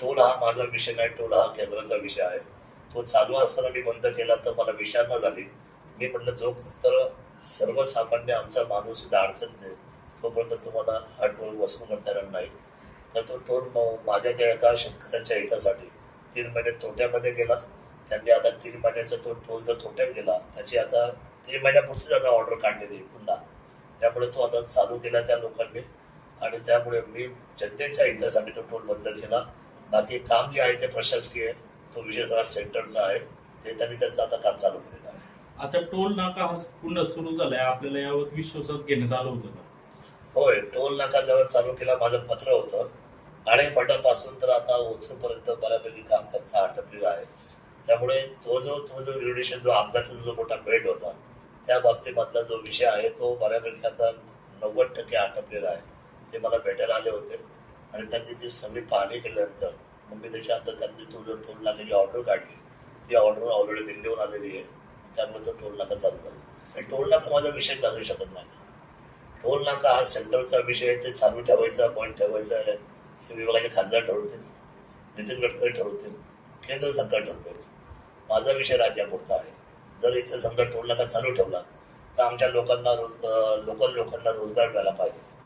Toll हा माझा विषय नाही टोल हा केंद्राचा विषय आहे. तो चालू असताना मी बंद केला तर मला विचारणा झाली. मी म्हटलं जोपर्यंत सर्वसामान्य आमचा माणूस इथं अडचण आहे तोपर्यंत तुम्हाला हा टोल वसूल करता येणार नाही. तर तो टोल म- माझ्या त्या एका शेतकऱ्यांच्या हितासाठी तीन महिने तोट्यामध्ये गेला. त्यांनी आता तीन महिन्याचा तो टोल जर तोट्यात गेला त्याची आता तीन महिन्यापुरतीच आता ऑर्डर काढलेली आहे पुन्हा. त्यामुळे तो आता चालू केला त्या लोकांनी. आणि त्यामुळे मी जनतेच्या हितासाठी तो टोल बंद केला. बाकी काम जे आहे ते प्रशासकीय. तो विषय सगळा सेंटरचा आहे. ते त्यांनी त्यांचं आता काम चालू केलेलं आहे. आता टोल नाका हा पुन्हा सुरू झालाय. आपल्याला यावर विश्वासात घेण्यात आलं होतं का? होय टोल नाका जवळ चालू केला. माझं पत्र होतं. आळेफाटापासून तर आता ओथरूपर्यंत बऱ्यापैकी काम त्यांचं आटपलेलं आहे. त्यामुळे तो जो तो जो रिलेशन जो अपघाताचा जो मोठा बेट होता त्या बाबतीमधला जो विषय आहे तो बऱ्यापैकी आता नव्वद टक्के आटपलेला आहे. ते मला भेटायला आले होते. आणि त्यांनी ती सगळी पाहणी केल्यानंतर मग मी त्याच्यानंतर त्यांनी तो जो टोल नाक्याची ऑर्डर काढली ती ऑर्डर ऑलरेडी दिल्लीहून आलेली आहे. त्यामुळे तो टोल नाका चालू झाला आणि टोल नाका माझा विषय असू शकत नाही. टोल नाका हा सेंट्रलचा विषय ते चालू ठेवायचा बंद ठेवायचा आहे. हे विभागाचे खासदार ठरवतील नितीन गडकरी ठरवतील केंद्र सरकार ठरवेल. माझा विषय राज्यापुरता आहे. जर इथे समजा टोल नाका चालू ठेवला तर आमच्या लोकांना रोज लोकल लोकांना रोजगार मिळाला पाहिजे.